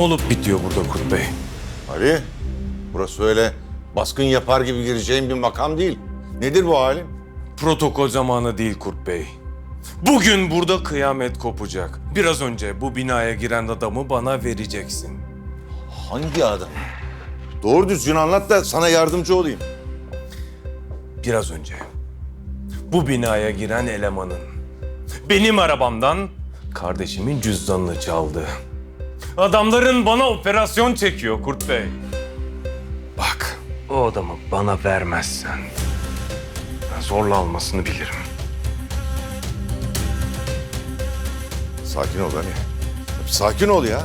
Olup bitiyor burada Kurt Bey? Ali, burası öyle baskın yapar gibi gireceğin bir makam değil. Nedir bu halin? Protokol zamanı değil Kurt Bey. Bugün burada kıyamet kopacak. Biraz önce bu binaya giren adamı bana vereceksin. Hangi adam? Doğru düzgün anlat da sana yardımcı olayım. Biraz önce bu binaya giren elemanın benim arabamdan kardeşimin cüzdanını çaldı. Adamların bana operasyon çekiyor Kurt Bey. Bak o adamı bana vermezsen ben zorla almasını bilirim. Sakin ol Ali. Sakin ol ya.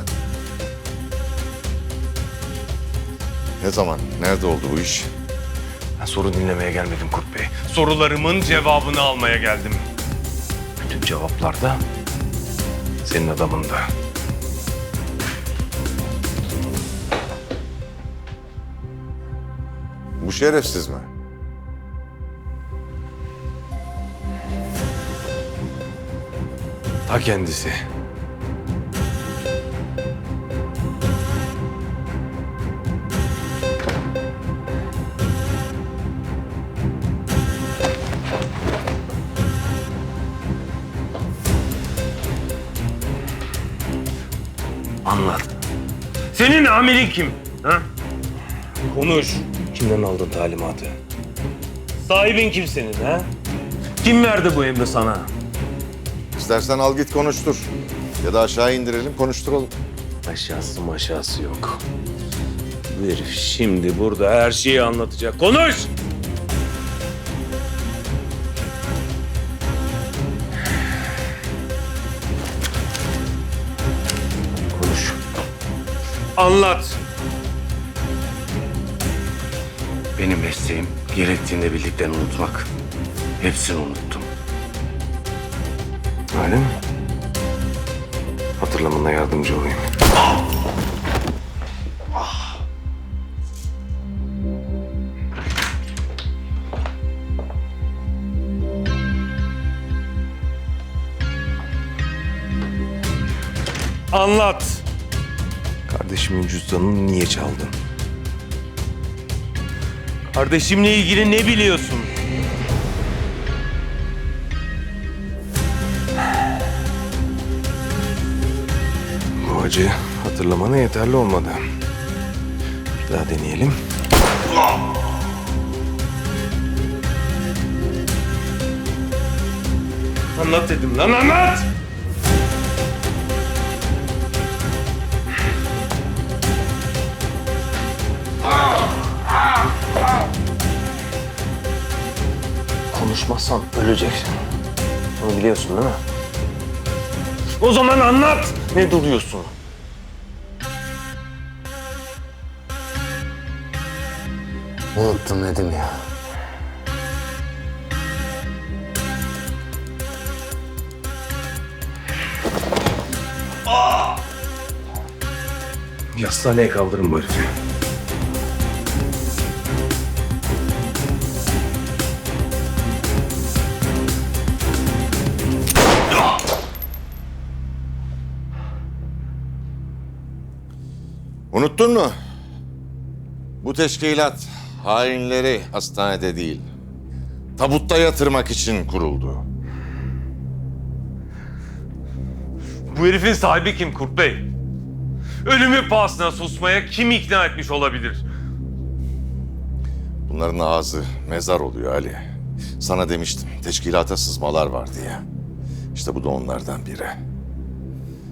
Ne zaman, nerede oldu bu iş? Ben soru dinlemeye gelmedim Kurt Bey. Sorularımın cevabını almaya geldim. Bütün cevaplar da senin adamında. Bu şerefsiz mi? Ta kendisi. Anlat. Senin amirin kim? Ha? Konuş. Kimden aldın talimatı? Sahibin kim senin ha? Kim verdi bu emri sana? İstersen al git konuştur. Ya da aşağı indirelim konuşturalım. Aşağısı maşası yok. Bu herif şimdi burada her şeyi anlatacak. Konuş! Konuş. Anlat. Benim mesleğim gerektiğinde bildiklerini unutmak. Hepsini unuttum. Öyle mi? Hatırlamana yardımcı olayım. Anlat. Kardeşimin cüzdanını niye çaldın? Kardeşimle ilgili ne biliyorsun? Bu acı hatırlamana yeterli olmadı. Bir daha deneyelim. Anlat dedim lan anlat! Konuşmazsan öleceksin. Bunu biliyorsun değil mi? O zaman anlat. Ne duruyorsun? Unuttum dedim ya. Hastaneye kaldırın bu herifi. Unuttun mu? Bu teşkilat hainleri hastanede değil, tabutta yatırmak için kuruldu. Bu herifin sahibi kim Kurt Bey? Ölümü pahasına susmaya kim ikna etmiş olabilir? Bunların ağzı mezar oluyor Ali. Sana demiştim teşkilata sızmalar var diye. İşte bu da onlardan biri.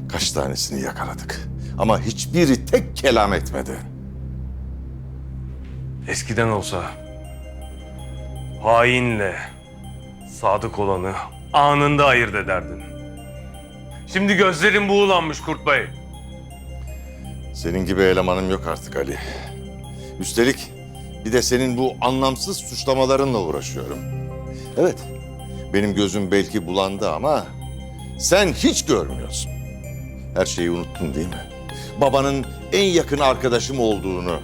Kaç tanesini yakaladık. Ama hiçbiri tek kelam etmedi. Eskiden olsa hainle sadık olanı anında ayırt ederdin. Şimdi gözlerin buğulanmış Kurt Bey. Senin gibi elemanım yok artık Ali. Üstelik bir de senin bu anlamsız suçlamalarınla uğraşıyorum. Evet, benim gözüm belki bulandı ama sen hiç görmüyorsun. Her şeyi unuttun değil mi? Babanın en yakın arkadaşım olduğunu,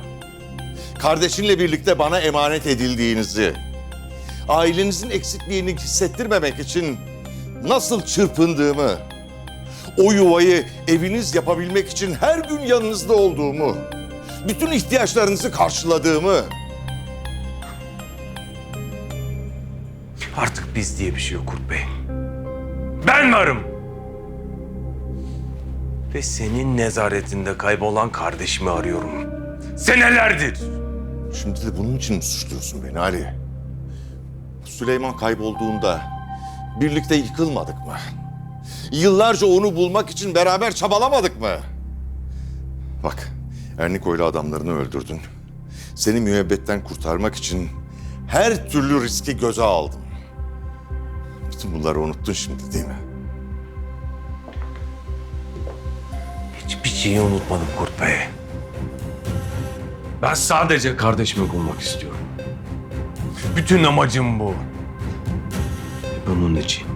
kardeşinle birlikte bana emanet edildiğinizi, ailenizin eksikliğini hissettirmemek için nasıl çırpındığımı, o yuvayı eviniz yapabilmek için her gün yanınızda olduğumu, bütün ihtiyaçlarınızı karşıladığımı, Artık biz diye bir şey yok Kurt Bey. Ben varım. Ve senin nezaretinde kaybolan kardeşimi arıyorum. Senelerdir. Şimdi de bunun için mi suçluyorsun beni Ali? Süleyman kaybolduğunda birlikte yıkılmadık mı? Yıllarca onu bulmak için beraber çabalamadık mı? Bak, Erniko'yla adamlarını öldürdün. Seni müebbetten kurtarmak için her türlü riski göze aldım. Bütün bunları unuttun şimdi değil mi? Şeyi unutmadım Kurt Bey. Ben sadece kardeşimi bulmak istiyorum. Bütün amacım bu. Bunun için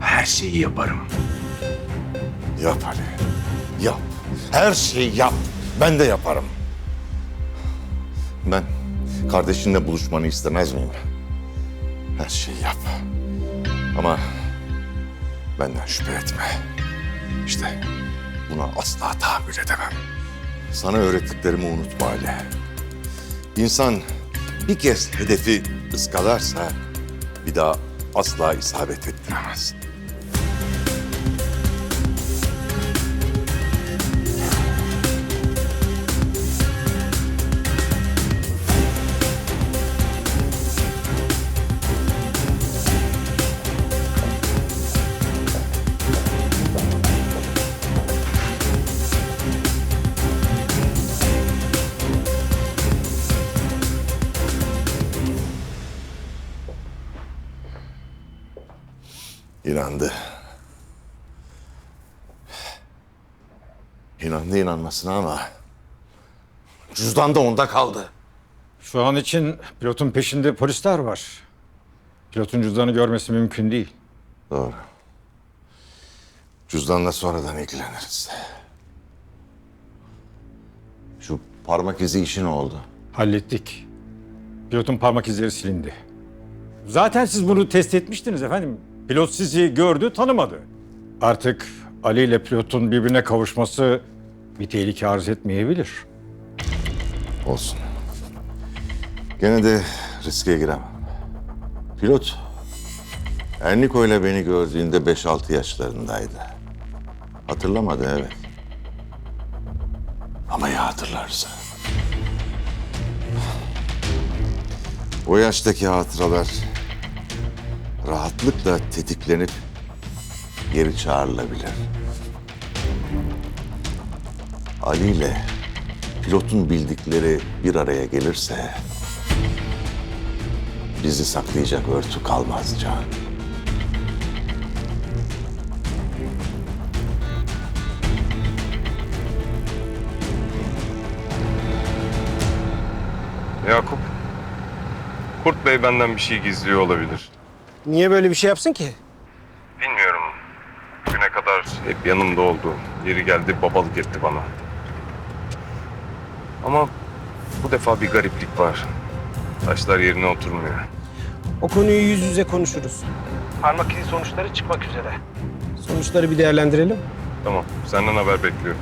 her şeyi yaparım. Yap Ali, yap. Her şeyi yap. Ben de yaparım. Ben kardeşinle buluşmanı istemez miyim? Her şeyi yap. Ama benden şüphe etme. İşte buna asla tahammül edemem. Sana öğrettiklerimi unutma Ali. İnsan bir kez hedefi ıskalarsa bir daha asla isabet ettiremez. İnandı. İnandı inanmasına ama cüzdan da onda kaldı. Şu an için pilotun peşinde polisler var. Pilotun cüzdanı görmesi mümkün değil. Doğru. Cüzdanla sonradan ilgileniriz. Şu parmak izi işi ne oldu? Hallettik. Pilotun parmak izleri silindi. Zaten siz bunu test etmiştiniz efendim. Pilot sizi gördü, tanımadı. Artık Ali ile pilotun birbirine kavuşması bir tehlike arz etmeyebilir. Olsun. Gene de riske giremem. Pilot, Erniko ile beni gördüğünde 5-6 yaşlarındaydı. Hatırlamadı evet. Ama ya hatırlarsa? O yaştaki hatıralar rahatlıkla tetiklenip geri çağrılabilir. Ali ile pilotun bildikleri bir araya gelirse bizi saklayacak örtü kalmaz Can. Yakup, Kurt Bey benden bir şey gizliyor olabilir. Niye böyle bir şey yapsın ki? Bilmiyorum. Güne kadar hep yanımda oldu. Yeri geldi babalık etti bana. Ama bu defa bir gariplik var. Taşlar yerine oturmuyor. O konuyu yüz yüze konuşuruz. Parmak izi sonuçları çıkmak üzere. Sonuçları bir değerlendirelim. Tamam, senden haber bekliyorum.